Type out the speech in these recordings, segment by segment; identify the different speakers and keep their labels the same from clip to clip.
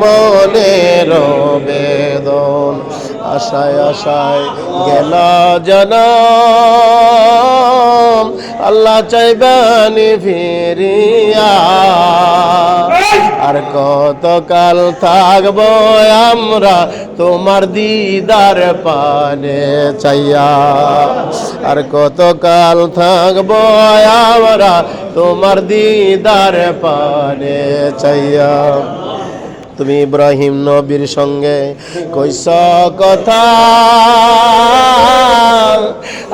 Speaker 1: মনের বেদন আশায় আশায় গেল জন আল্লাহ চাইবানি ফিরিয়া। আর কতকাল থাকব আমরা তোমার দিদার পানে চাইয়া। আর কতকাল থাকব আমরা তোমার দিদার পানে চাইয়া। তুমি ইব্রাহিম নবীর সঙ্গে কইস কথা।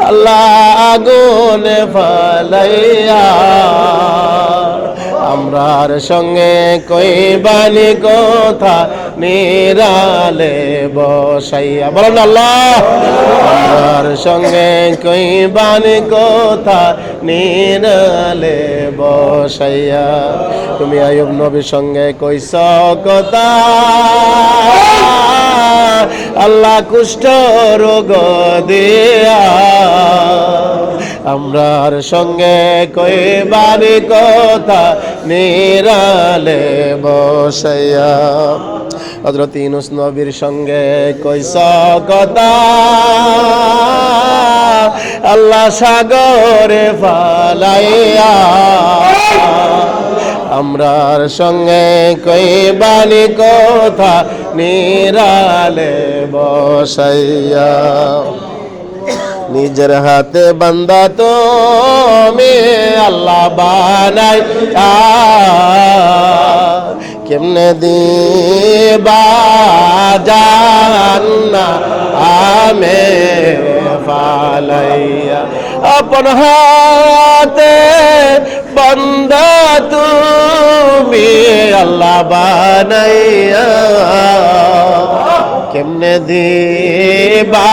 Speaker 1: আল্লাহ আগুনে ফালাইয়া আমরার সঙ্গে কইবানি কথা নিরালে বসাইয়া। বলেন আল্লাহ। আমরার সঙ্গে কইবানি কথা নিরালে বসাইয়া। তুমি আয়ুব নবীর সঙ্গে কইস কথা। আল্লাহ কুষ্ঠ রোগ দিয়া। আমরার সঙ্গে কইবানি কথা নিরালে বসাইয়া। হজরত ইনুস নবীর সঙ্গে কইস কথা, আল্লাহ সাগরে ফালাইয়া আমরার সঙ্গে কইবানি কথা, নিরালে বসাইয়া। নিজের হাতে বান্দা তো মে আল্লাহ বানাই কেমনে দিবা জান্না আমে ফালাইয়া আপন হাতে বান্দা তুমি আল্লাহ বানাইয়া কেমনে দিবা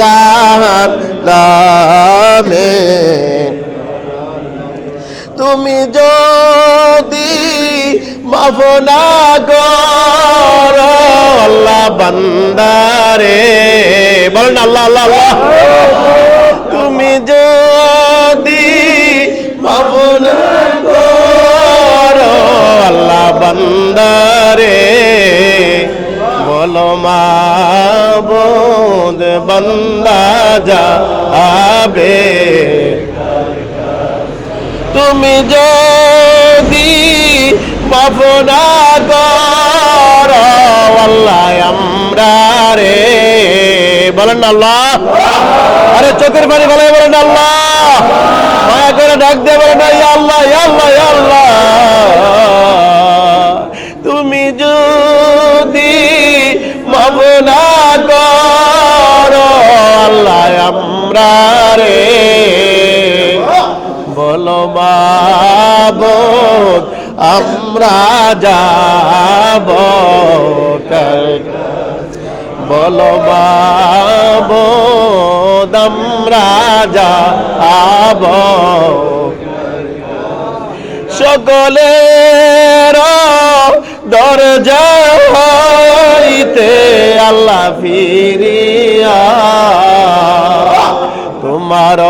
Speaker 1: জাহান্নামে? তুমি যদি মাফ না কর আল্লাহ বান্দারে, বলেন আল্লাহ আল্লাহ আল্লাহ। তুমি যদি মাফ আল্লাহ বান্দারে বলো মাবুদ বন্দা যাবে। তুমি যদি পাফনা কর, আল্লাহ আমরা রে। বলেন আল্লাহ। আরে চোখের পানি বলে বলেন আল্লাহ। মায়া করে ডাক দিয়ে বলেন আল্লাহ আল্লাহ আল্লাহ। তুমি যদি আমরা রে বলো বাবদ আমরা যাব বলো বাবদ আমরা যাব সকলের দরজা হইতে আল্লাহ ফিরিয়া তোমার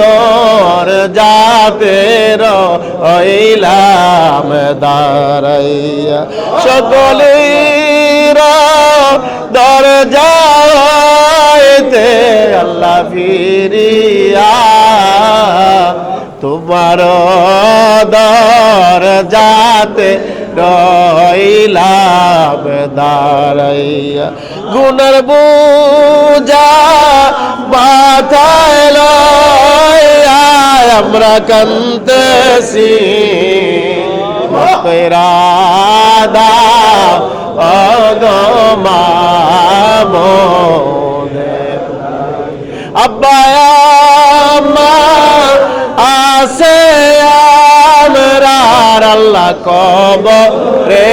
Speaker 1: দর যাতে রইলাম দাঁড়াইয়া। সকলের দরজা হইতে আল্লাহ ফিরিয়া। তোমার দর যাতে রইলাম দাঁড়াইয়া গুণের বুজা মাথায় লইয়া আমরা কান্তেছি রাদা অগমামনে। আব্বা আম্মা আছে আমরার আল্লাহ কব রে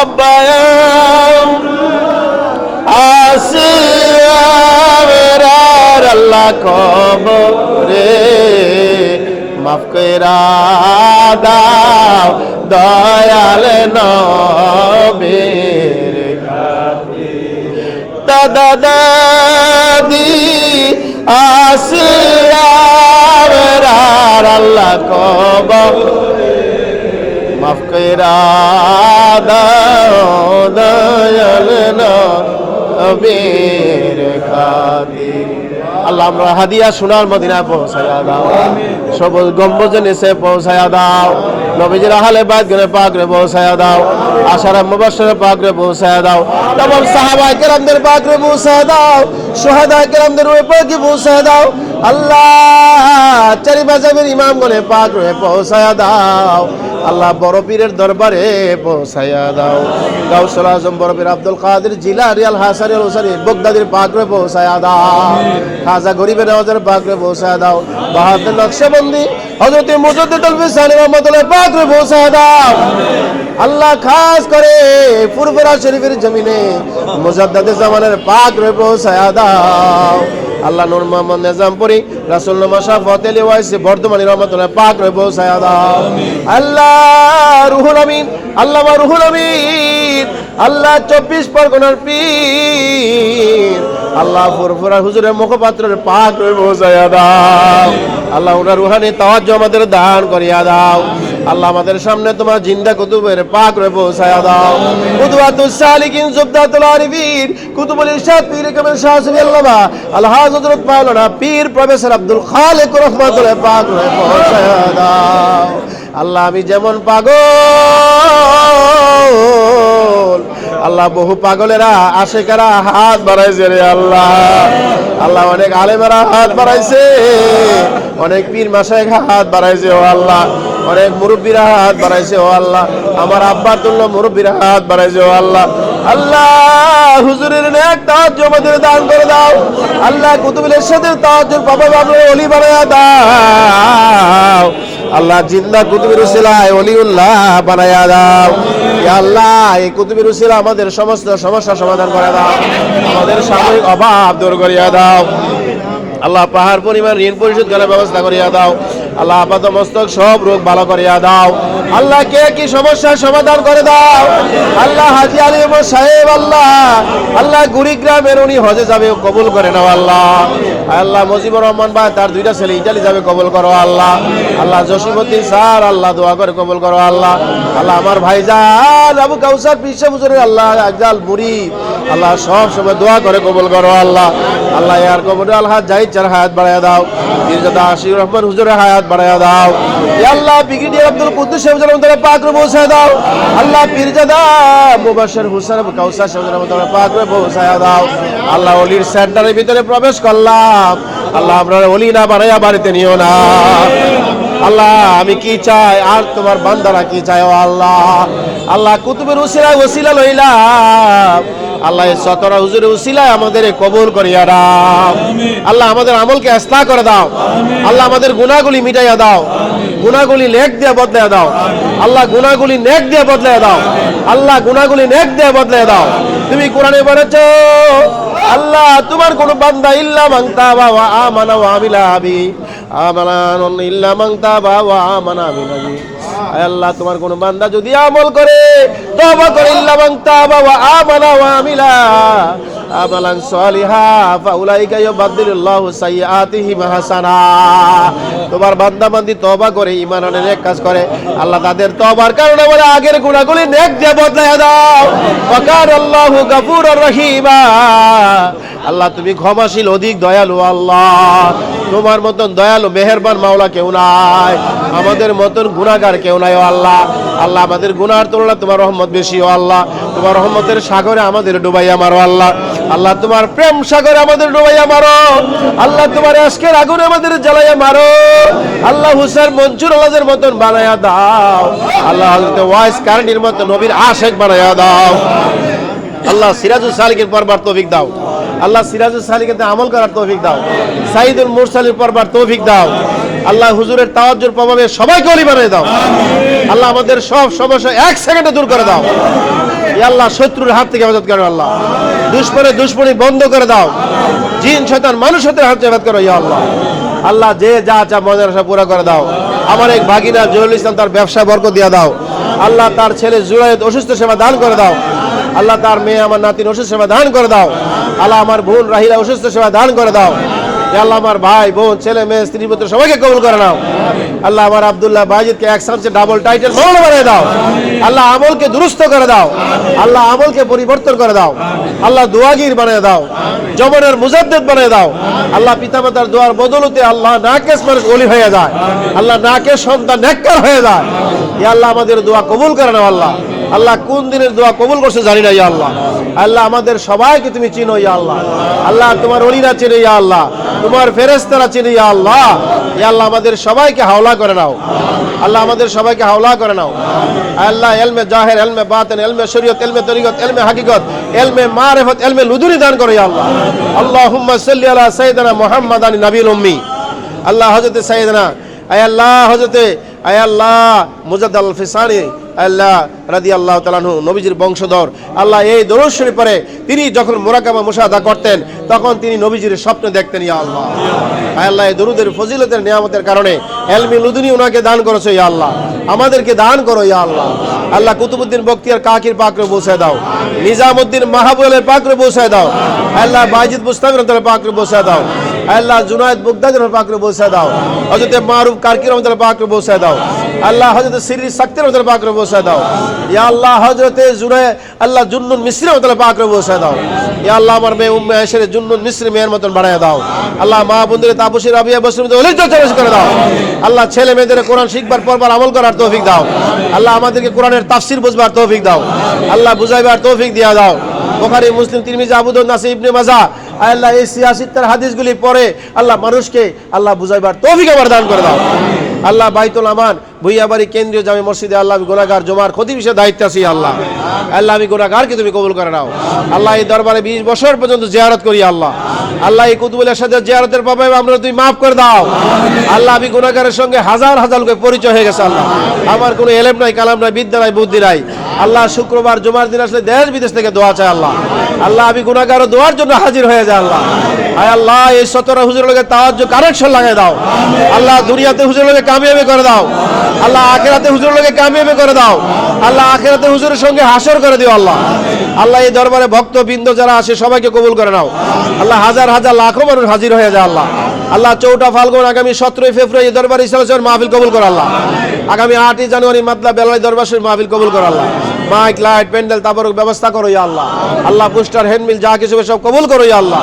Speaker 1: আব্বা আছে আমরার আল্লাহ কব রে মাফ কইরা দাও দয়াল নবীর দাদা দাদি আসিয়ার আল্লাহ কব মাফ দয়াল আল্লাহ, আমরা হাদিয়া সোনার মদিনায় পৌঁছায়া দাও। সবুজ গম্বুজের নিচে পৌঁছায়া দাও। নবীজির আহলে বাদ গনে পাকরে পৌঁছায়া দাও। আশারা মুবাশশিরে পাকরে পৌঁছায়া দাও। তমাম সাহাবায়ে কেরামদের পাকরে পৌঁছায়া দাও। সুহাদা কেরামদের উপরে পৌঁছায়া দাও। আল্লাহ, চারি বাজাবের ইমাম গনে পাকরে পৌঁছায়া দাও। আল্লাহ বড় পীরের দরবারে পৌঁছায়া দাও। গাউসুল আজম, বড় পীর আব্দুল কাদের জিলানি আল হাসানি আল হুসাইনি বগদাদির পাকরে পৌঁছায়া দাও। খাজা গরিবের নওয়াজের পাকরে পৌঁছায়া দাও। বাহাদুর নকশবন্দি, হযরত মুজাদ্দিদ আল ফিসানি রহমাতুল্লাহ পাকরে পৌঁছায়া দাও। আল্লাহ খাস করে ফুরফুরা শরীফের জমিনে মুজাদ্দাদে জামানের পাকরে পৌঁছায়া দাও। আল্লাহ নূর মোহাম্মদ নিজামপুরি রাসুল নামা শাফাত আলী ওয়াইসি বর্ধমানী রহমতুল্লাহ পাক রে পৌঁছায়া আল্লাহ রুহুল আমিন, আল্লাহ রুহুল আমিন, আল্লাহ চব্বিশ পরগনার পীর। আল্লাহ ফুরফুরা হুজুরের মুখপাত্রের পাক পৌঁছায়া দাও। আল্লাহ ওনার রুহানি তাওয়াজ্জ আমাদের দান করিয়া দাও। আল্লাহ আমাদের সামনে তোমার জিন্দা কুতুবের পাক রে পৌঁছায়া দাও। কুতুবাতুস সালিকিন সুবদাতুল আরিফিন, কুতুবুল ইরশাদ, পীর কামেল শাহ সুবহানাল্লাহ আল্লাহ হযরত মাওলানা পীর প্রফেসর আব্দুল খালেক রহমাতুল্লাহ পাক রে পৌঁছায়া দাও। আল্লাহ আমি যেমন পাগল আল্লাহ বহু পাগলেরা, আশেকারা হাত বাড়াইছে রে আল্লাহ। আল্লাহ অনেক আলেমেরা হাত বাড়াইছে। অনেক পীর মাসায় হাত বাড়াইছে, ও আল্লাহ। অনেক মুরব্বীরা হাত বাড়াইছে, ও আল্লাহ। আমার আব্বার তুল্য মুরব্বীরা হাত বাড়াইছে, ও আল্লাহ। আল্লাহ, হুজুরের নেক তাজ আমাদের দান করে দাও। আল্লাহ কুতুবের সাথে তাজ বাবা বাবা, অলি বানায়া দাও। আল্লাহ, জিন্দা কুতুবের উসিলায় অলিউল্লাহ বানায়া দাও। আল্লাহ, এই আমাদের সমস্ত সমস্যা সমাধান করে দাও। আমাদের সাময়িক অভাব দূর করিয়া দাও। আল্লাহ পাহাড় পরিমাণ ঋণ পরিশোধ করার ব্যবস্থা করিয়া দাও। আল্লাহ আপাত মস্তক সব রোগ ভালো করিয়া দাও। আল্লাহ কে কি সমস্যার সমাধান করে দাও? আল্লাহ হাজি সাহেব, আল্লাহ। আল্লাহ গুড়িগ্রামের উনি হজে যাবে কবুল করে নাও, আল্লাহ। আল্লাহ মজিবুর রহমান ভাই, তার দুইটা ছেলে ইটালি যাবে, কবল করো আল্লাহ। আল্লাহ জসিমুদ্দিন স্যার, আল্লাহ দোয়া করে কবল করো আল্লাহ। আল্লাহ আমার ভাইজান আবু কাউসার, বিশ্ব আল্লাহ আজাল মুড়ি। আল্লাহ সব সময় দোয়া করে কবুল করো আল্লাহ। আল্লাহ ইয়ার কবুল আল্লাহ যাই চার হায়াত বাড়াইয়া দাও। মির্জাদা আশির রহমান হুজুরের হায়াত বাড়াইয়া দাও। আল্লাহ ব্রিগেডিয়ার আব্দুল কুদ্দুস সাহেব রহমতুল্লাহ পাক রে পৌঁছায় দাও। আল্লাহ পীরজাদা মুবাশশির হুসেন কাউসার সাহেব রহমতুল্লাহ পাক রে পৌঁছায় দাও। আল্লাহ ওলির সেন্টারের ভিতরে প্রবেশ করলাম। আল্লাহ আপনার অলি না বানাইয়া বাড়িতে নিও না। আল্লাহ আমি কি চাই? আর তোমার বান্দারা কি চাই ও আল্লাহ আল্লাহ কুতুবের উসিলা ওসিলা লইলাম। আল্লাহ সতরা হুজুর উসিলায় আমাদের কবুল করিয়া দাও। আল্লাহ আমাদের আমলকে ইসলাহ করে দাও। আল্লাহ আমাদের গুনাহগুলি মিটাইয়া দাও। গুনাহগুলি নেক দিয়ে বদলে দাও। আল্লাহ গুনাহগুলি নেক দিয়ে বদলে দাও। আল্লাহ গুনাহগুলি নেক দিয়ে বদলে দাও। তুমি কোরআনে বলেছ আল্লাহ তোমার কোন বান্দা ইল্লা মাংতা বাবা আমানা ওয়া আমিলা আবি আমানান ইল্লা মাংতা বাবা আমানা আমিলা বি আয় আল্লাহ, তোমার কোন বান্দা যদি আমল করে, তওবা করে, ইল্লা মান তাবা ওয়া আমানা ওয়া আমিলা, আমালান সালিহা, ফাউলাইকা ইউবাদদিলুল্লাহু সাইয়্যাতিহিম হাসানা। তোমার বান্দা বান্দি তওবা করে ইমান আনে, নেক কাজ করে। আল্লাহ তাদের তবার কারণে বলে, আগের গুনাহগুলি নেক বদলায়া দাও। আল্লাহু রহিমা। আল্লাহ, তুমি ক্ষমাশীল, অধিক দয়ালু আল্লাহ। তোমার মতন দয়ালু, মেহেরবান মাওলা কেউ নাই। আমাদের মতন গুনাহগার কেউ নাই ও আল্লাহ। আল্লাহ, আমাদের গুনার তুলনা তোমার রহমত বেশি ও আল্লাহ। তোমার রহমতের সাগরে আমাদের ডুবাইয়া মারো আল্লাহ। আল্লাহ, তোমার প্রেম সাগরে আমাদের ডুবাইয়া মারো। আল্লাহ, তোমার আজকের আগুনে আমাদের জ্বালাইয়া মারো। আল্লাহ হুসেন মঞ্জুর আল্লাহদের মতন বানায়া দাও। আল্লাহ ওয়াইস কারণীর মতন নবীর আশেক বানায়া দাও। আল্লাহ সিরাজুল সালিকের পরবার তৌফিক দাও। আল্লাহ সিরাজুল সালিকের আমল করার তৌফিক দাও। সাইদুল মুরসালির পরবার তৌফিক দাও। আল্লাহ হুজুরের তাওয়াজ্জুর প্রভাবে সবাইকে অলি বানিয়ে দাও। আল্লাহ আমাদের সব সমস্যা এক সেকেন্ডে দূর করে দাও। আল্লাহ শত্রুর হাত থেকে হেফাজত করো আল্লাহ। দুশ্মনের দুশ্মনী বন্ধ করে দাও। জিন, শয়তান মানুষ হতে হাত হেফাজত করো ইয়া আল্লাহ। আল্লাহ যে যা চা মজার আশা পুরো করে দাও। আমার এক ভাগিনা জহুল ইসলাম তার ব্যবসা বর্গ দিয়া দাও। আল্লাহ তার ছেলে জুরায়দ অসুস্থ সেবা দান করে দাও। আল্লাহ তার মেয়ে আমার নাতিন অসুস্থ সেবা দান করে দাও। আল্লাহ আমার ভুল রাহিলা অসুস্থ সেবা দান করে দাও। আল্লাহ আমার ভাই বোন ছেলে মেয়ে স্ত্রী পুত্র সবাইকে কবুল করে নাও। আল্লাহ আমার আব্দুল্লাহ বাজিদকে এক সামসে ডাবল টাইটেল মৌল বানিয়ে দাও। আল্লাহ আমলকে দুরুস্ত করে দাও। আল্লাহ আমলকে পরিবর্তন করে দাও। আল্লাহ দোয়াগির বানিয়ে দাও। জমনের মুজাদ্দেদ বানিয়ে দাও। আল্লাহ পিতামাতার দোয়ার বদলতে আল্লাহ নাকেশ মানুষ অলি হয়ে যায়। আল্লাহ নাকেশ সন্তান নেককার হয়ে যায়। ইয়া আল্লাহ আমাদের দোয়া কবুল করে নাও আল্লাহ। আল্লাহ কোন দিনের দোয়া কবুল করছে জানি না, ইয়া আল্লাহ। আল্লাহ আমাদের সবাইকে তুমি চিনো, ইয়া আল্লাহ। আল্লাহ তোমার অলিরা চিনে, ইয়া আল্লাহ। তোমার ফেরেস্তারা চিনে, ইয়া আল্লাহ। ইয়া আল্লাহ, আমাদের সবাইকে হাওলা করে নাও। আল্লাহ, আমাদের সবাইকে হাওলা করে নাও। আল্লাহ, এলমে জাহের, এলমে বাতেন, এলমে শরীয়ত, এলমে তরিকত এলমে হাকিকত, এলমে মারেফত, এলমে লুদুরি দান করো, ইয়া আল্লাহ। আল্লাহুম্মা সাল্লি আলা সাইয়্যিদিনা মুহাম্মাদ আনি নবীল উম্মি। আল্লাহ হযরতে সাইয়্যিদিনা আয় আল্লাহ হযরতে, আয় আল্লাহ মুজাদ্দ আল ফিসানি আল্লাহ রাদি আল্লাহ তালানহু নবীজির বংশধর। আল্লাহ এই দরুদ শরীফ পরে তিনি যখন মোরাকামা মুশাহাদা করতেন, তখন তিনি নবীজির স্বপ্ন দেখতেন, ইয়া আল্লাহ। আয় আল্লাহ, এই দরুদের ফজিলতের নিয়ামতের কারণে এলমি লুদুনি ওনাকে দান করেছ, ইয়া আল্লাহ। আমাদেরকে দান করো, ইয়া আল্লাহ। আল্লাহ কুতুবুদ্দিন বক্তিয়ার কাকির পাকরে পৌঁছে দাও। নিজামুদ্দিন মাহবুবের পাকরে পৌঁছে দাও। আল্লাহ বাইজিদ মুস্তাফির পাকরে পৌঁছে দাও। আল্লাহ জুনায়দ বুগদাদের পাকরে পৌঁছে দাও। হজরত মারুফ কারকির রহমতুল্লাহ পাকরে পৌঁছে দাও। আল্লাহ হজরত সিরি শক্তির রহমতুল্লাহ পাকরে পৌঁছে দাও। ইয়া আল্লাহ হজরত জুনায়, আল্লাহ জুন্নুন মিশ্রি রহমতুল্লাহ পাকরে পৌঁছে দাও। ইয়া আল্লাহ আমার মেয়ে উম্মে আয়েশারে জুন্নুন মিশ্রি মেয়ের মতন বাড়ায় দাও। আল্লাহ মা বন্ধুরে তাপসী রাবিয়া বসরির মধ্যে চর্চা করে দাও। আল্লাহ ছেলে মেয়েদের কোরআন শিখবার পরবার আমল করার তৌফিক দাও। আল্লাহ আমাদেরকে কোরআনের তাফসির বুঝবার তৌফিক দাও। আল্লাহ বুঝাইবার তৌফিক দিয়া দাও। বুখারী, মুসলিম, তিরমিজি, আবু দাউদ নাসাই ইবনে মাজা আল্লাহ এই সিয়াসিত্তার হাদিসগুলি পড়ে আল্লাহ মানুষকে আল্লাহ বুঝাইবার তৌফিক আবার দান করে দাও। আল্লাহ বাইতুল আমান, ভুইয়াবাড়ি কেন্দ্রীয় জামে মসজিদে আল্লাহ আমি গোনাগার জমার ক্ষতি বিষয়ে দায়িত্ব আছি আল্লাহ। আল্লাহ আমি গোনাগারকে তুমি কবুল করে নাও। আল্লাহ এই দরবারে বিশ বছর পর্যন্ত জিয়ারত করি আল্লাহ। আল্লাহ এই কুতুবুলের সাথে জিয়ারতের পাবে আমরা তুমি মাফ করে দাও। আল্লাহ আমি গুণাগারের সঙ্গে হাজার হাজার লোকের পরিচয় হয়ে গেছে আল্লাহ। আমার কোনো এলেম নাই, কালাম নাই, বিদ্যা নাই, বুদ্ধি নাই। আল্লাহ শুক্রবার জুমার দিন আসলে দেশ বিদেশ থেকে দোয়া চায় আল্লাহ। আল্লাহ, আমি গুণাগার দোয়ার জন্য হাজির হয়ে যায় আল্লাহ। আয় আল্লাহ, এই সতেরো হুজুর লোকের তাওয়াজ কানেকশন লাগাই দাও। আল্লাহ, দুনিয়াতে হুজুর লোকে কামিয়াবি করে দাও। আল্লাহ, আখেরাতে হুজুর লোকে কামিয়াবি করে দাও। আল্লাহ, আখেরাতে হুজুরের সঙ্গে হাসর করে দিও, আল্লাহ। আল্লাহ, এই দরবারে ভক্ত বৃন্দ যারা আসে সবাইকে কবুল করে নাও। আল্লাহ, হাজার হাজার লাখো মানুষ হাজির হয়ে যায়, আল্লাহ। আল্লাহ, চৌঠা ফাল্গুন, আগামী সতেরোই ফেব্রুয়ারি দরবার ইসলাম মাহফিল কবুল করে, আল্লাহ। আগামী আটই জানুয়ারি মাতলা বেলায় দরবার মাহফিল কবুল করে, আল্লাহ। মাইক, লাইট, প্যান্ডেল, তাবরক ব্যবস্থা করো ইয়া আল্লাহ। আল্লাহ পুস্টার হ্যান্ডমিল, যা কিছু সব কবুল করো ইয়া আল্লাহ।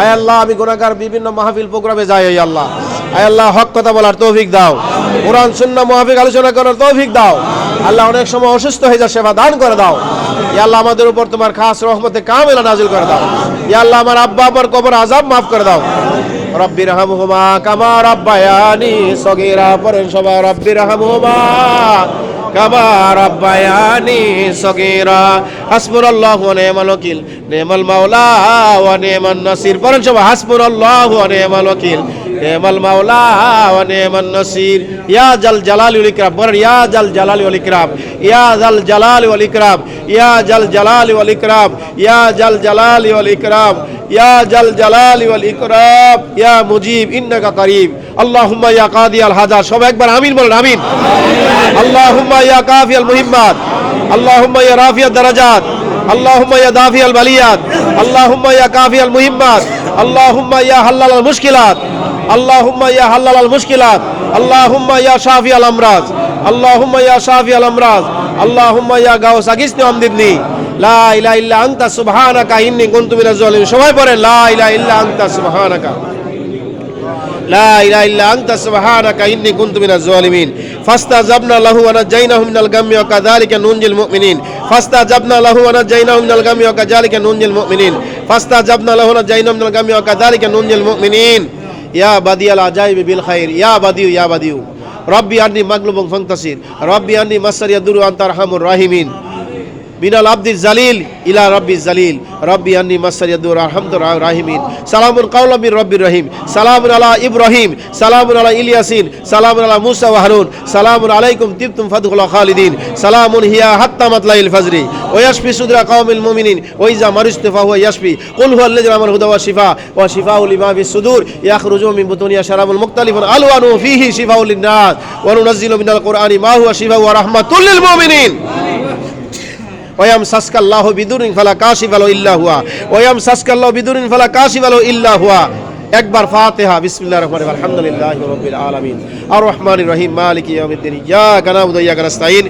Speaker 1: আয় আল্লাহ, আমি গুণাগার বিভিন্ন মাহফিল, প্রোগ্রামে যাই ইয়া আল্লাহ। আয় আল্লাহ, হক কথা বলার তৌফিক দাও। কোরআন শূন্য মাহফিক আলোচনা করার তৌফিক দাও। আল্লাহ অনেক সময় অসুস্থ হয়ে যায় সেবা দান করে দাও। আল্লাহ, আমাদের উপর তোমার খাস রহমতে কামেলা নাজিল করে দাও। আল্লাহ, আমার আব্বা আব্বার কবর আজাব মাফ করে দাও। রব্বির রহমহুমা কামা রব্বায়ানি সগীরা পরেন সবাই রব্বির রহমহুমা কামা রব্বায়ানি সগীরা। হাসবুনাল্লাহু ওয়া নি'মাল ওয়াকিল নি'মাল মাওলা ওয়া নি'মান নাসির। পরেন সবাই ওয়া নি'মাল ওয়াকিল। নি'মাল মাওলা ওয়া নি'মান নাসির। ইয়া জাল জালালি ওয়াল ইকরাম পরেন ইয়া জাল জালালি ওয়াল ইকরাম, ইয়া জাল জালালি ওয়াল ইকরাম, ইয়া জাল জালালি ওয়াল ইকরাম, ইয়া জাল জালালি ওয়াল ইকরাম, ইয়া জাল জালালি ওয়াল ইকরাম, ইয়া মুজিব, ইন্নাকা করিব আল্লাহুম্মা ইয়া কাদি আল হাজার সবাই একবার আমিন বলেন, আমিন। আল্লাহুম্মা ইয়া কাফি আল মুহিম্মাত, আল্লাহুম্মা ইয়া রাফি আল্লাহুম্মা ইয়া দাফি আল বালিয়াত, আল্লাহুম্মা ইয়া কাফি আল মুহিম্মাত, আল্লাহুম্মা ইয়া হাল্লাল আল মুশকিলাত, আল্লাহুম্মা ইয়া হাল্লাল আল মুশকিলাত, আল্লাহুম্মা ইয়া শাফি আল আমরাজ, আল্লাহুম্মা ইয়া শাফি আল আমরাজ, আল্লাহুম্মা ইয়া গাউস আগিসনি আমদিদনি লা ইলাহা ইল্লা আনতা সুবহানাকা, ইন্নী কুনতু মিনাজ জালিমিন। সবাই পড়ে, লা ইলাহা ইল্লা আনতা সুবহানাকা। لا إله إلا أنت سبحانك إني كنت من الظالمين. فاستجبنا له ونجيناه من الغم وكذلك ننجي المؤمنين. فاستجبنا له ونجيناه من الغم وكذلك ننجي المؤمنين. فاستجبنا له ونجيناه من الغم وكذلك ننجي المؤمنين. يا بديع العجائب بالخير يا بديع يا بديع. ربي أني مغلوب فانتصر ربي أني مسر يدور أنت أرحم الراحمين. মিনাল আব্দির জালিল ইলা রব্বি জালিল। রব্বি আন্নি মাসারিয়াদুর আহমদ রাহিমিন। সালামুল কাউলামির রব্বির রহিম। সালামুল আলা ইব্রাহিম। সালামুন আলা ইলিয়াসিন। সালামুল আলা মুসা ওয়াহারুন সালামুল আলাইকুম তিপ্তুম ফাদুল্লাহ খালিদিন। সালামুল হিয়া হাত্তা মাতলাইল ফাজরি। ওয়াশফি সুদরা কাউমিল মুমিনিন। ওইজা মারুস্তফা হুয়া ইয়াশফি। কুল হুয়া আল্লাযী আমার হুদা ওয়া শিফা। ওয়া শিফাউ লিমা ফিস সুদুর। ইয়াখরুজু মিন বুতুনিয়া শারাবুল মুখতালিফুন আলওয়ানু ফিহি শিফাউ লিন নাস ওয়া নুনাজ্জিলু মিনাল কুরআনি মা হুয়া শিফা ওয়া রাহমাতুল লিল মুমিনিন। ওয়াম সাসকাল্লাহ বিদুরিন ফালা কাশিফ আলো ইল্লা হুয়া ওয়াম সাসকাল্লাহ বিদুরিন ফালা কাশিফ আলো ইল্লা হুয়া
Speaker 2: একবার ফাতিহা বিসমিল্লাহির রহমানির রহিম আলহামদুলিল্লাহি রাব্বিল আলামিন আর রহমানির রহিম মালিকি ইয়াউমিদ্দিন ইয়্যাকা না'বুদু ওয়া ইয়্যাকা নাস্তাইন